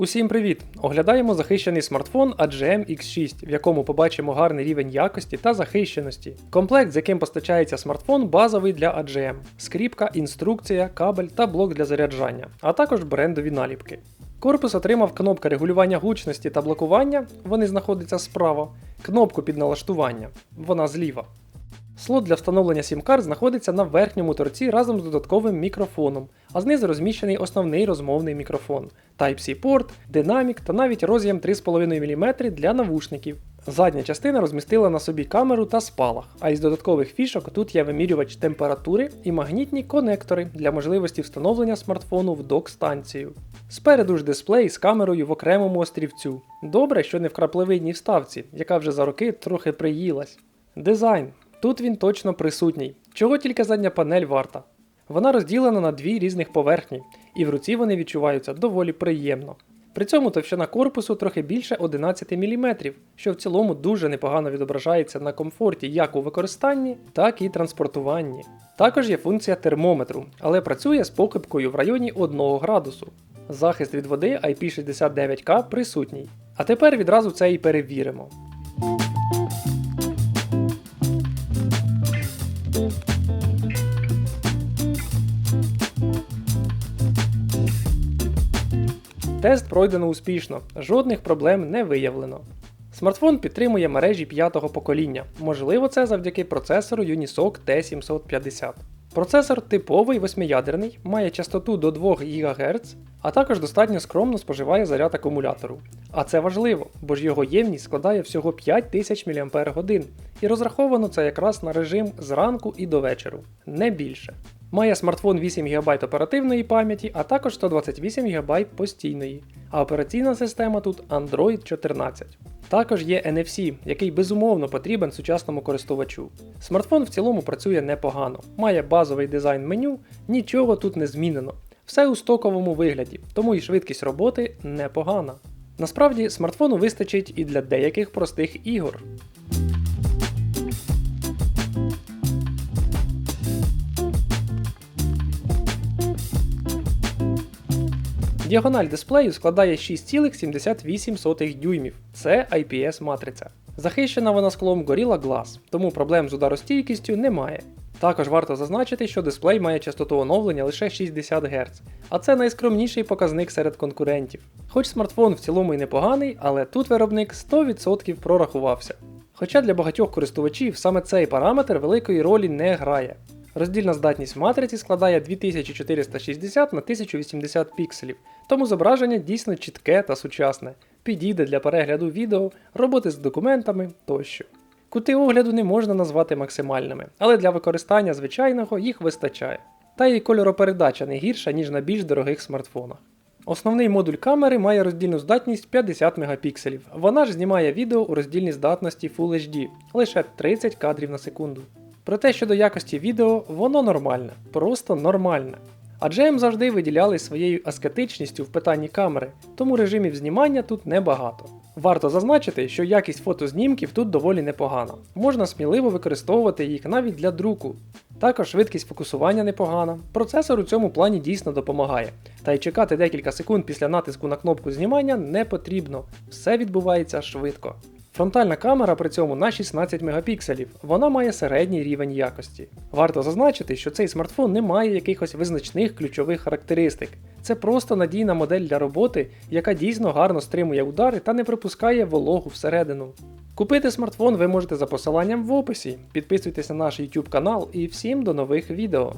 Усім привіт! Оглядаємо захищений смартфон AGM X6, в якому побачимо гарний рівень якості та захищеності. Комплект, з яким постачається смартфон, базовий для AGM, скріпка, інструкція, кабель та блок для заряджання, а також брендові наліпки. Корпус отримав кнопка регулювання гучності та блокування, вони знаходяться справа, кнопку під налаштування, вона зліва. Слот для встановлення сім-карт знаходиться на верхньому торці разом з додатковим мікрофоном, а знизу розміщений основний розмовний мікрофон, Type-C порт, динамік та навіть роз'єм 3,5 мм для навушників. Задня частина розмістила на собі камеру та спалах, а із додаткових фішок тут є вимірювач температури і магнітні конектори для можливості встановлення смартфону в док-станцію. Спереду ж дисплей з камерою в окремому острівцю. Добре, що не в краплевидній вставці, яка вже за роки трохи приїлась. Дизайн. Тут він точно присутній, чого тільки задня панель варта. Вона розділена на дві різних поверхні, і в руці вони відчуваються доволі приємно. При цьому товщина корпусу трохи більше 11 мм, що в цілому дуже непогано відображається на комфорті як у використанні, так і транспортуванні. Також є функція термометру, але працює з похибкою в районі 1 градусу. Захист від води IP69K присутній. А тепер відразу це і перевіримо. Тест пройдено успішно, жодних проблем не виявлено. Смартфон підтримує мережі п'ятого покоління, можливо, це завдяки процесору Unisoc T750. Процесор типовий восьмиядерний, має частоту до 2 ГГц, а також достатньо скромно споживає заряд акумулятору. А це важливо, бо ж його ємність складає всього 5000 мАч, і розраховано це якраз на режим зранку і до вечору, не більше. Має смартфон 8 ГБ оперативної пам'яті, а також 128 ГБ постійної, а операційна система тут Android 14. Також є NFC, який безумовно потрібен сучасному користувачу. Смартфон в цілому працює непогано, має базовий дизайн меню, нічого тут не змінено. Все у стоковому вигляді, тому і швидкість роботи непогана. Насправді, смартфону вистачить і для деяких простих ігор. Діагональ дисплею складає 6,78 дюймів. Це IPS матриця. Захищена вона склом Gorilla Glass, тому проблем з ударостійкістю немає. Також варто зазначити, що дисплей має частоту оновлення лише 60 Гц, а це найскромніший показник серед конкурентів. Хоч смартфон в цілому й непоганий, але тут виробник 100% прорахувався. Хоча для багатьох користувачів саме цей параметр великої ролі не грає. Роздільна здатність матриці складає 2460 на 1080 пікселів, тому зображення дійсно чітке та сучасне, підійде для перегляду відео, роботи з документами тощо. Кути огляду не можна назвати максимальними, але для використання звичайного їх вистачає. Та й кольоропередача не гірша, ніж на більш дорогих смартфонах. Основний модуль камери має роздільну здатність 50 мегапікселів. Вона ж знімає відео у роздільній здатності Full HD лише 30 кадрів на секунду. Проте щодо якості відео, воно нормальне, просто нормальне. Адже їм завжди виділяли своєю аскетичністю в питанні камери, тому режимів знімання тут небагато. Варто зазначити, що якість фотознімків тут доволі непогана, можна сміливо використовувати їх навіть для друку. Також швидкість фокусування непогана, процесор у цьому плані дійсно допомагає, та й чекати декілька секунд після натиску на кнопку знімання не потрібно, все відбувається швидко. Фронтальна камера при цьому на 16 мегапікселів, вона має середній рівень якості. Варто зазначити, що цей смартфон не має якихось визначних ключових характеристик. Це просто надійна модель для роботи, яка дійсно гарно стримує удари та не припускає вологу всередину. Купити смартфон ви можете за посиланням в описі. Підписуйтесь на наш YouTube канал і всім до нових відео.